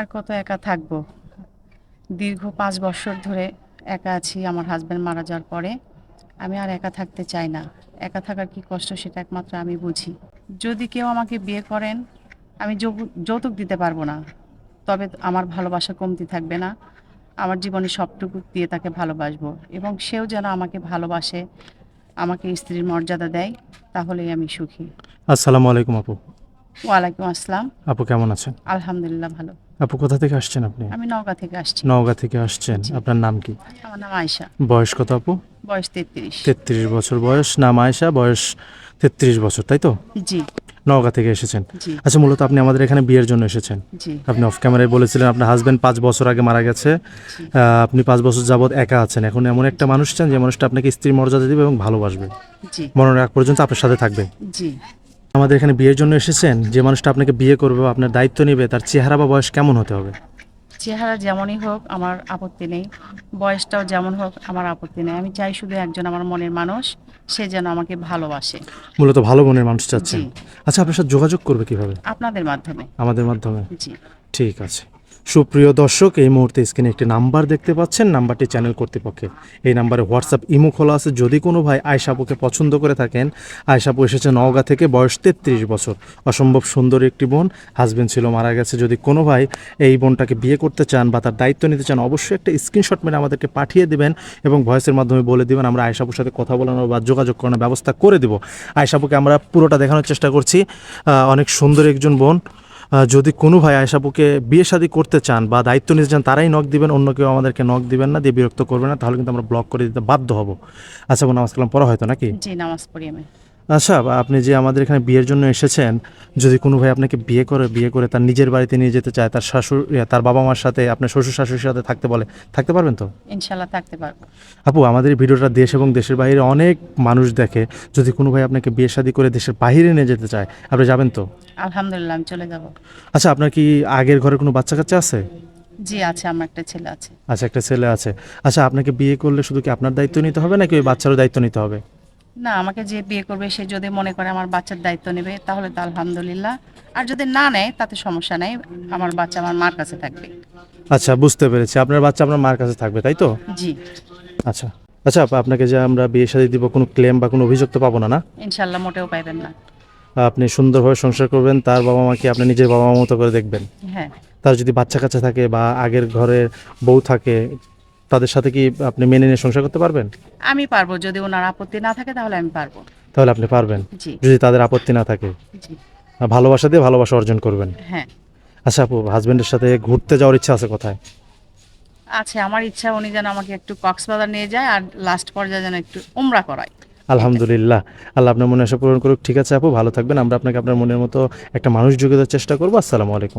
আর কত একা থাকব? দীর্ঘ পাঁচ বছর ধরে একা আছি আমার হাজব্যান্ড মারা যাওয়ার পরে। আমি আর একা থাকতে চাই না। একা থাকার কি কষ্ট সেটা একমাত্র আমি বুঝি। যদি কেউ আমাকে বিয়ে করেন আমি যৌতুক দিতে পারব না। তবে আমার ভালোবাসা কমতি থাকবে না। আমার জীবনে সবটুকু দিয়ে তাকে ভালোবাসবো। এবং সেও যেন আমাকে ভালোবাসে আমাকে স্ত্রীর মর্যাদা দেয় তাহলেই আমি সুখী। আসসালামু আলাইকুম আপু। ওয়ালাইকুম আসসালাম। আপু কেমন আছেন? আলহামদুলিল্লাহ ভালো। আপু কোথা থেকে আসছেন আপনি? আমি নওগাঁ থেকে আসছি। নওগাঁ থেকে আসছেন। আপনার নাম কি? আমার নাম আয়শা। বয়স কত আপু? বয়স তেত্রিশ। তেত্রিশ বছর বয়স। নাম আয়সা বয়স তেত্রিশ বছর তাই তো? জি। নওগাঁ থেকে এসেছেন। আচ্ছা মূলত আপনি আমাদের এখানে বিয়ের জন্য এসেছেন। আপনি অফ ক্যামেরায় বলেছিলেন আপনার হাজবেন্ড পাঁচ বছর আগে মারা গেছে। আপনি পাঁচ বছর যাবৎ একা আছেন। এখন এমন একটা মানুষ চান যে মানুষটা আপনাকে স্ত্রীর মর্যাদা দিবে এবং ভালোবাসবে। জি। মরণের আগ পর্যন্ত আপনার সাথে থাকবে। জি। আমাদের এখানে বিয়ের জন্য এসেছেন যে মানুষটা আপনাকে বিয়ে করবে বা আপনার দায়িত্ব নেবে তার চেহারা বা বয়স কেমন হতে হবে? চেহারা যেমনই হোক আমার আপত্তি নেই। বয়সটাও যেমন হোক আমার আপত্তি নেই। আমি চাই শুধু একজন আমার মনের মানুষ সে যেন আমাকে ভালোবাসে। মূলত ভালো মনের মানুষ চাচ্ছেন। আচ্ছা আপনার সাথে যোগাযোগ করবে কীভাবে? আপনাদের মাধ্যমে। আমাদের মাধ্যমে? জি। ঠিক আছে। সুপ্রিয় দর্শক, এই মুহূর্তে স্ক্রিনে একটি নাম্বার দেখতে পাচ্ছেন, নাম্বারটি চ্যানেল কর্তৃপক্ষে। এই নাম্বারে হোয়াটসঅ্যাপ, ইমো খোলা আছে। যদি কোনো ভাই আয়সাপুকে পছন্দ করে থাকেন আয়সাপু এসেছে নওগাঁ থেকে, বয়স তেত্রিশ বছর। অসম্ভব সুন্দর একটি বোন হাজবেন্ড ছিল, মারা গেছে। যদি কোনো ভাই এই বোনটাকে বিয়ে করতে চান বা তার দায়িত্ব নিতে চান, অবশ্যই একটা স্ক্রিনশট মেরে আমাদেরকে পাঠিয়ে দিবেন এবং ভয়েসের মাধ্যমে বলে দিবেন, আমরা আয়সাপুর সাথে কথা বলানোর বা যোগাযোগ করানোর ব্যবস্থা করে দেবো। আয়সাপুকে আমরা পুরোটা দেখানোর চেষ্টা করছি। অনেক সুন্দর একজন বোন। যদি কোনো ভাই আয়সাপুকে বিয়ে শাদী করতে চান বা দায়িত্ব নিতে চান, তারাই নখ দিবেন। অন্য কেউ আমাদেরকে নখ দিবেন না, দিয়ে বিরক্ত করবেন না। তাহলে কিন্তু আমরা ব্লক করে দিতে বাধ্য হব। আচ্ছা নামাজ কালাম পড়া হয়তো নাকি? পড়ি আমি। আচ্ছা আপনি যে আমাদের এখানে বিয়ের জন্য এসেছেন যদি কোনো ভাই আপনাকে বিয়ে করে বিয়ে করে তার নিজের বাড়িতে নিয়ে যেতে চায় তার শাশুড় তার বাবা মার সাথে আপনার শ্বশুর শাশুড়ির সাথে থাকতে বলে থাকতে পারবেন তো? ইনশাল্লাহ থাকতে পারব। আপু আমাদের ভিডিওটা দেশ এবং দেশের বাইরে অনেক মানুষ দেখে যদি কোনো ভাই আপনাকে বিয়ে শাদী করে দেশের বাইরে নিয়ে যেতে চায় আপনি যাবেন তো? আলহামদুলিল্লাহ আমি চলে যাব। আচ্ছা আপনার কি আগের ঘরে কোনো বাচ্চা কাচ্চা আছে? জি আছে আমার একটা ছেলে আছে। আচ্ছা একটা ছেলে আছে। আচ্ছা আপনাকে বিয়ে করলে শুধু কি আপনার দায়িত্ব নিতে হবে নাকি ওই বাচ্চারও দায়িত্ব নিতে হবে? না আমাকে যে বিয়ে করবে সে যদি মনে করে আমার বাচ্চার দায়িত্ব নেবে তাহলে তো আলহামদুলিল্লাহ। আর যদি না নেয় তাতে সমস্যা নেই আমার বাচ্চা আমার মার কাছে থাকবে। আচ্ছা বুঝতে পেরেছি। আপনার বাচ্চা আপনার মার কাছে থাকবে তাই তো? জি। আচ্ছা। আচ্ছা আপা, আপনাকে যে আমরা বিয়ে শাদী দিব কোনো ক্লেম বা কোনো অভিযোগ তো পাবো না না? ইনশাল্লাহ মোটেও পাইবেন না। আপনি সুন্দরভাবে সংসার করবেন তার বাবা মাকে আপনি নিজের বাবা মা মতো করে দেখবেন? হ্যাঁ। তার যদি বাচ্চা কাচ্চা থাকে বা আগের ঘরের বউ থাকে তাদের সাথে কি আপনি মেনে নিয়ে সংসার করতে পারবেন? আমি পারব যদি ওনার আপত্তি না থাকে তাহলে আমি পারব। তাহলে আপনি পারবেন? জি। যদি তাদের আপত্তি না থাকে? জি। ভালোবাসা দিয়ে ভালোবাসা অর্জন করবেন? হ্যাঁ। আচ্ছা আপু হাজবেন্ডের সাথে ঘুরতে যাওয়ার ইচ্ছা আছে কোথায়? আছে আমার ইচ্ছা উনি যেন আমাকে একটু কক্সবাজার নিয়ে যায় আর লাস্ট পর্যায়ে যেন একটু উমরা করায়। আলহামদুলিল্লাহ। আল্লাহ আপনার মনে আশা পূরণ করুক। ঠিক আছে আপু ভালো থাকবেন। আমরা আপনাকে আপনার মনের মতো একটা মানুষ যোগানোর চেষ্টা করব। আসসালামু আলাইকুম।